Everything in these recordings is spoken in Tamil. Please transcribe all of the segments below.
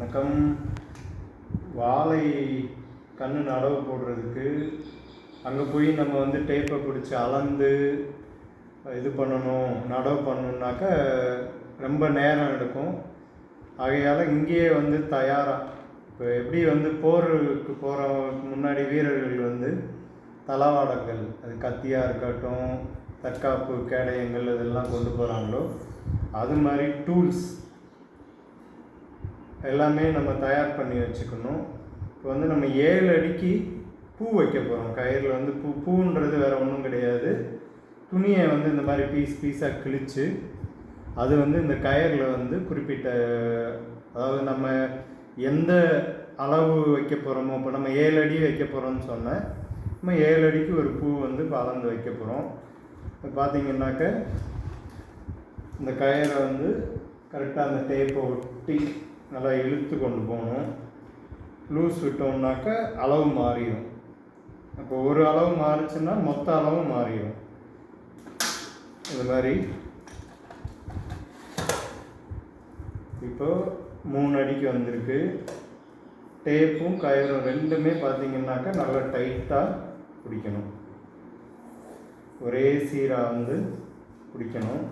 வணக்கம். வாழை கன்று நடவு போடுறதுக்கு அங்கே போய் நம்ம வந்து டேப்பை பிடிச்சி அளந்து இது பண்ணணும் நடவு பண்ணணுன்னாக்கா ரொம்ப நேரம் எடுக்கும். ஆகையால் இங்கேயே வந்து தயாராக இப்போ எப்படி வந்து போருக்கு போகிற முன்னாடி வீரர்கள் வந்து தளவாடங்கள் அது கத்தியாக இருக்கட்டும் தற்காப்பு கேடயங்கள் இதெல்லாம் கொண்டு போகிறாங்களோ அது மாதிரி டூல்ஸ் எல்லாமே நம்ம தயார் பண்ணி வச்சுக்கணும். இப்போ வந்து நம்ம ஏழு அடிக்கு பூ வைக்க போகிறோம் கயிறில் வந்து பூ பூன்றது வேறு ஒன்றும் கிடையாது. துணியை வந்து இந்த மாதிரி பீஸ் பீஸாக கிழித்து அது வந்து இந்த கயரில் வந்து குறிப்பிட்ட அதாவது நம்ம எந்த அளவு வைக்க போகிறோமோ இப்போ நம்ம ஏழு அடி வைக்க போகிறோம்னு சொன்னேன் நம்ம ஏழு அடிக்கு ஒரு பூ வந்து இப்போ வைக்க போகிறோம் இப்போ பார்த்தீங்கன்னாக்க இந்த கயரை வந்து கரெக்டாக அந்த டேப்பை ஒட்டி நல்லா இழுத்து கொண்டு போகணும். லூஸ் விட்டோம்னாக்க அளவு மாறிடும். அப்போ ஒரு அளவு மாறிச்சுன்னா மொத்த அளவும் மாறிடும். இது மாதிரி. இப்போ மூணு அடிக்கு வந்திருக்கு. டேப்பும் கயிறும் ரெண்டுமே பார்த்தீங்கன்னாக்கா நல்லா டைட்டாக பிடிக்கணும். ஒரே சீராக வந்து பிடிக்கணும்.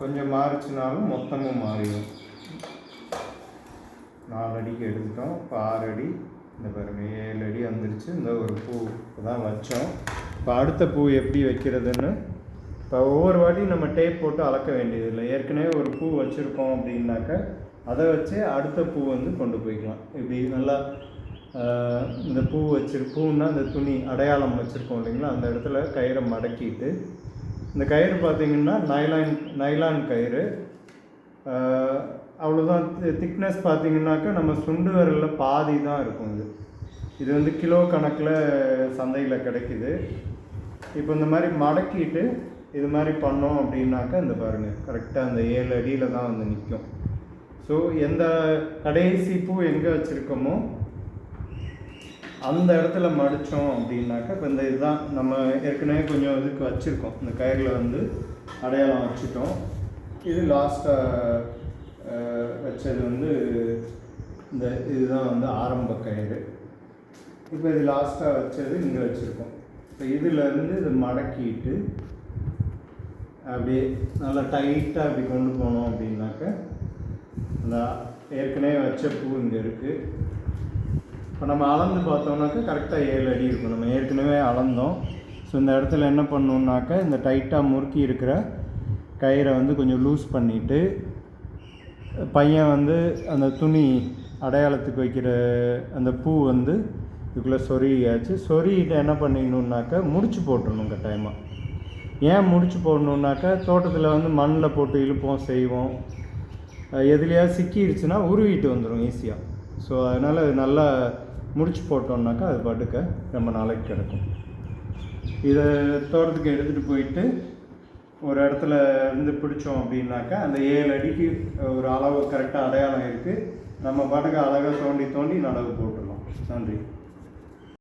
கொஞ்சம் மாறிச்சுனாலும் மொத்தமும் மாறிடும். நாலு அடிக்கு எடுத்துட்டோம். இப்போ ஆறு அடி. இந்த பாருங்க ஏழு அடி வந்துருச்சு. இந்த ஒரு பூ தான் வச்சோம். இப்போ அடுத்த பூ எப்படி வைக்கிறதுன்னு இப்போ ஒவ்வொரு வாட்டியும் நம்ம டேப் போட்டு அளக்க வேண்டியதில்லை. ஏற்கனவே ஒரு பூ வச்சுருக்கோம் அப்படின்னாக்க அதை வச்சு அடுத்த பூ வந்து கொண்டு போய்க்கலாம். இப்படி நல்லா இந்த பூ வச்சிரு பூன்னா இந்த துணி அடையாளம் வச்சுருக்கோம் இல்லைங்களா? அந்த இடத்துல கயிறை மடக்கிட்டு இந்த கயிறு பார்த்தீங்கன்னா நைலான் நைலான் கயிறு. அவ்வளோதான் திக்னஸ் பார்த்தீங்கன்னாக்கா நம்ம சுண்டு விரலில் பாதி தான் இருக்கும் இது. இது வந்து கிலோ கணக்கில் சந்தையில் கிடைக்குது. இப்போ இந்த மாதிரி மடக்கிட்டு இது மாதிரி பண்ணோம் அப்படின்னாக்கா இந்த பாருங்கள் கரெக்டாக அந்த ஏழு அடியில் தான் வந்து நிற்கும் ஸோ எந்த கடைசி பூ எங்கே வச்சுருக்கோமோ அந்த இடத்துல மடித்தோம் அப்படின்னாக்கா இப்போ இந்த இதுதான் நம்ம ஏற்கனவே கொஞ்சம் இதுக்கு வச்சுருக்கோம். இந்த கயிறில் வந்து அடையாளம் வச்சுட்டோம். இது லாஸ்ட்டாக வச்சது வந்து இந்த இதுதான் வந்து ஆரம்ப கயிறு. இப்போ இது லாஸ்ட்டாக வச்சது இங்கே வச்சுருக்கோம். இப்போ இதிலேருந்து இது மடக்கிட்டு அப்படியே நல்லா டைட்டாக அப்படி கொண்டு போனோம் அப்படின்னாக்க அந்த ஏற்கனவே வச்ச பூ இங்கே இருக்குது இப்போ நம்ம அளந்து பார்த்தோம்னாக்கா கரெக்டாக ஏழு அடி இருக்கும். நம்ம ஏற்கனவே அளந்தோம். ஸோ இந்த இடத்துல என்ன பண்ணணுன்னாக்கா இந்த டைட்டாக முறுக்கி இருக்கிற கயிறை வந்து கொஞ்சம் லூஸ் பண்ணிவிட்டு பையன் வந்து அந்த துணி அடையாளத்துக்கு வைக்கிற அந்த பூ வந்து இதுக்குள்ளே சொருகியாச்சு. சொருகிட்டு என்ன பண்ணிக்கணுன்னாக்கா முடிச்சு போட்டுடணும் கட்டாயமாக ஏன் முடிச்சு போடணுன்னாக்கா தோட்டத்தில் வந்து மண்ணில் போட்டு இழுப்போம் செய்வோம். எதுலேயாவது எதுலையாவது சிக்கிடுச்சுன்னா உருவிட்டு வந்துடும் ஈஸியாக ஸோ அதனால் அது நல்லா முடிச்சு போட்டோம்னாக்கா அது பாட்டுக்க ரொம்ப நாளைக்கு கிடக்கும். இதை தோட்டத்துக்கு எடுத்துகிட்டு போயிட்டு ஒரு இடத்துல இருந்து பிடிச்சோம் அப்படின்னாக்கா அந்த ஏழு அடிக்கு ஒரு அளவு கரெக்டாக அடையாளம் இருக்குது நம்ம பாட்டுக்கு அழகாக தோண்டி தோண்டி நடவு போட்டுடலாம் நன்றி.